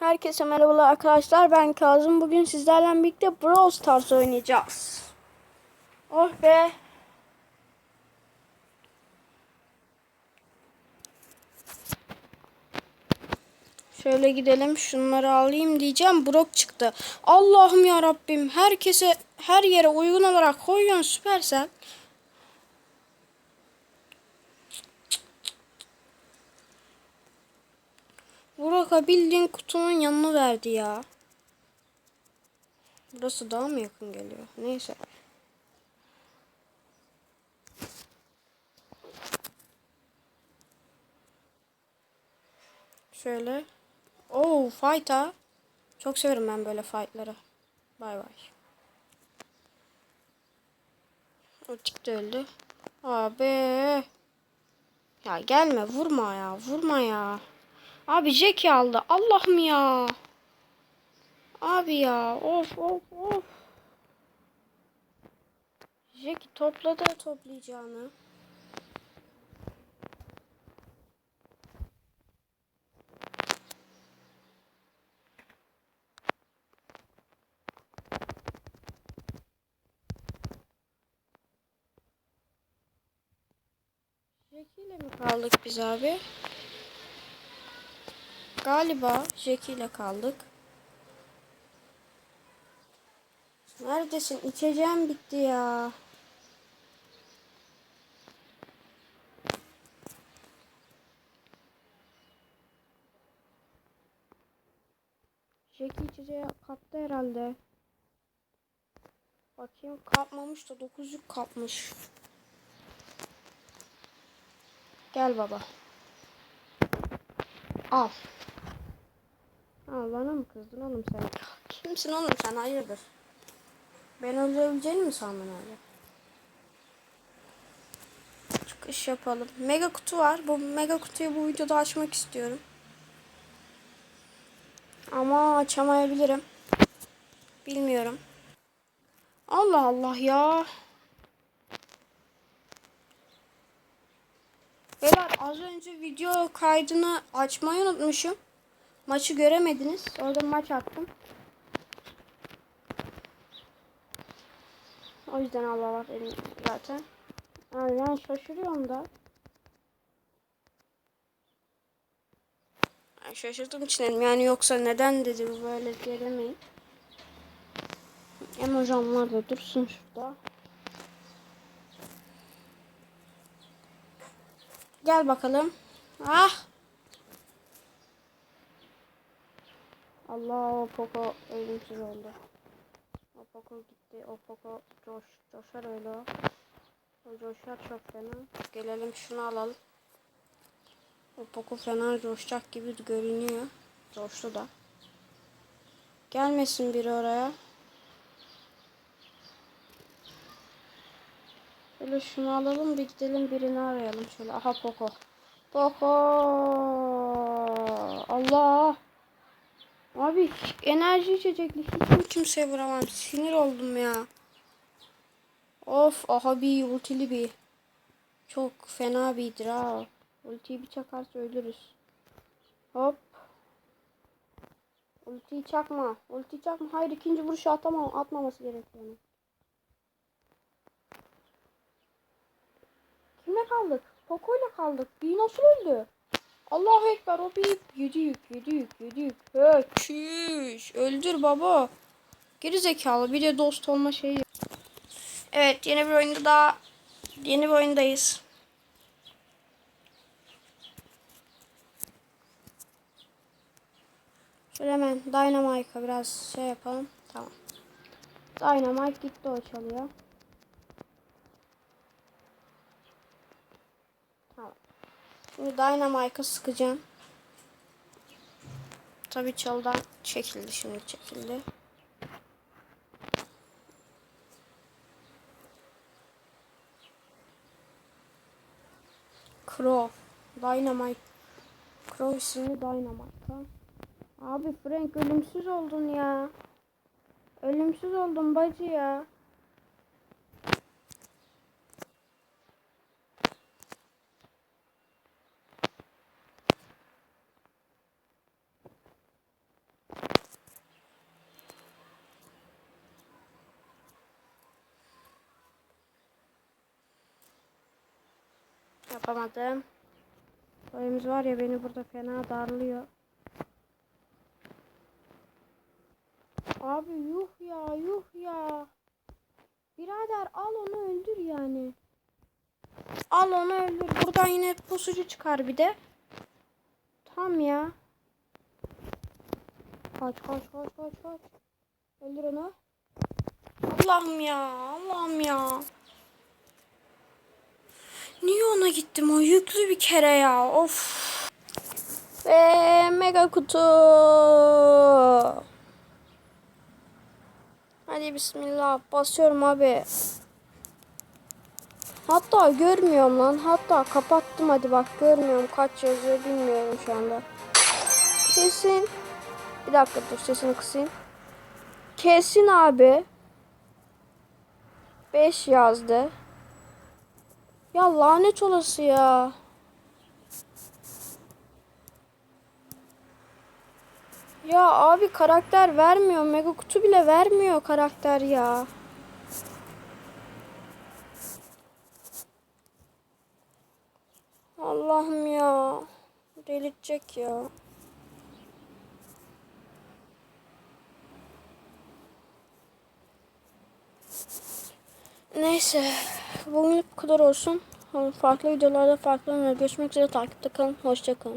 Herkese merhabalar arkadaşlar. Ben Kazım. Bugün sizlerle birlikte Brawl Stars oynayacağız. Oh be. Şöyle gidelim. Şunları alayım diyeceğim. Brock çıktı. Allah'ım ya Rabbim. Herkese her yere uygun olarak koyuyorsun Süpersel. Burak'a bildiğin kutunun yanına verdi ya. Burası daha mı yakın geliyor? Neyse. Şöyle. Oo fight ha. Çok severim ben böyle fightları. Bay bay. O çıktı öldü. Abi. Ya gelme vurma ya vurma ya. Abi Jackie aldı. Allah'ım ya. Abi ya. Of of of. Jackie topladı toplayacağını. Jackie ile mi kaldık biz abi? Galiba Jackie ile kaldık. Neredesin? İçeceğim bitti ya. Jackie içeceği kaptı herhalde. Bakayım kapmamış da 9'luk kapmış. Gel baba. Al. Al bana mı kızdın oğlum sen? Kimsin oğlum sen hayırdır? Ben öldürebileceğini mi sandın öyle? Çıkış yapalım. Mega kutu var. Bu mega kutuyu bu videoda açmak istiyorum. Ama açamayabilirim. Bilmiyorum. Allah Allah ya. Beyler az önce video kaydını açmayı unutmuşum. Maçı göremediniz. Orada maç attım. O yüzden Allah var elim zaten. Yani ben şaşırıyorum da. Yani şaşırdığım için elim yani yoksa neden dedi bu böyle demeyin. Emojamlar da dursun şurada. Gel bakalım. Ah! Allah o Poco ölümsüz oldu. O Poco gitti. O Poco coş, coşar öyle o. O coşar çok fena. Gelelim şunu alalım. O Poco fena coşacak gibi görünüyor. Coştu da. Gelmesin biri oraya. Şöyle şunu alalım bir gidelim birini arayalım şöyle. Aha Poco. Poco. Allah. Abi enerji içecekli hiç kimseye vuramam. Sinir oldum ya. Of aha bir ultili bir. Çok fena birdir ha. Ultiyi bir çakarsa ölürüz. Hop. Ultiyi çakma. Ultiyi çakma. Hayır ikinci vuruşu atamam. Atmaması gerekiyor. onun. Kimle kaldık? Poco ile kaldık. Bir nasıl öldü? Allahu Ekber o bir yedi yük yedi yük çüş. Öldür baba. Geri zekalı bir de dost olma şeyi. Evet yeni bir oyunda daha yeni bir oyundayız. Şöyle hemen Dynamite'a biraz şey yapalım. Tamam. Dynamite gitti o çalıyor. Tamam. Şimdi Dynamite'a sıkacağım. Tabii çaldan çekildi şimdi çekildi. Crow. Dynamite. Crow isimli Dynamite. Abi Frank ölümsüz oldun ya. Ölümsüz oldun bacı ya. Yapamadım. Oyumuz var ya beni burada fena darlıyor. Abi yuh ya yuh ya. Birader al onu öldür yani. Al onu öldür. Buradan yine pusucu çıkar bir de. Tam ya. Kaç kaç kaç kaç kaç. Öldür onu. Allah'ım ya. Allah'ım ya. Niye ona gittim o yüklü bir kere ya. Of. Ve mega kutu. Hadi bismillah. Basıyorum abi. Hatta görmüyorum lan. Hatta kapattım hadi bak görmüyorum kaç yazıyor bilmiyorum şu anda. Kesin. Bir dakika dur sesini kısayım. Kesin abi. 5 yazdı. Ya lanet olası ya. Ya abi karakter vermiyor. Mega kutu bile vermiyor karakter ya. Allah'ım ya. Delirtecek ya. Neyse. Bugünlük bu kadar olsun. Farklı videolarda farklı görüşmek üzere takipte kalın. Hoşça kalın.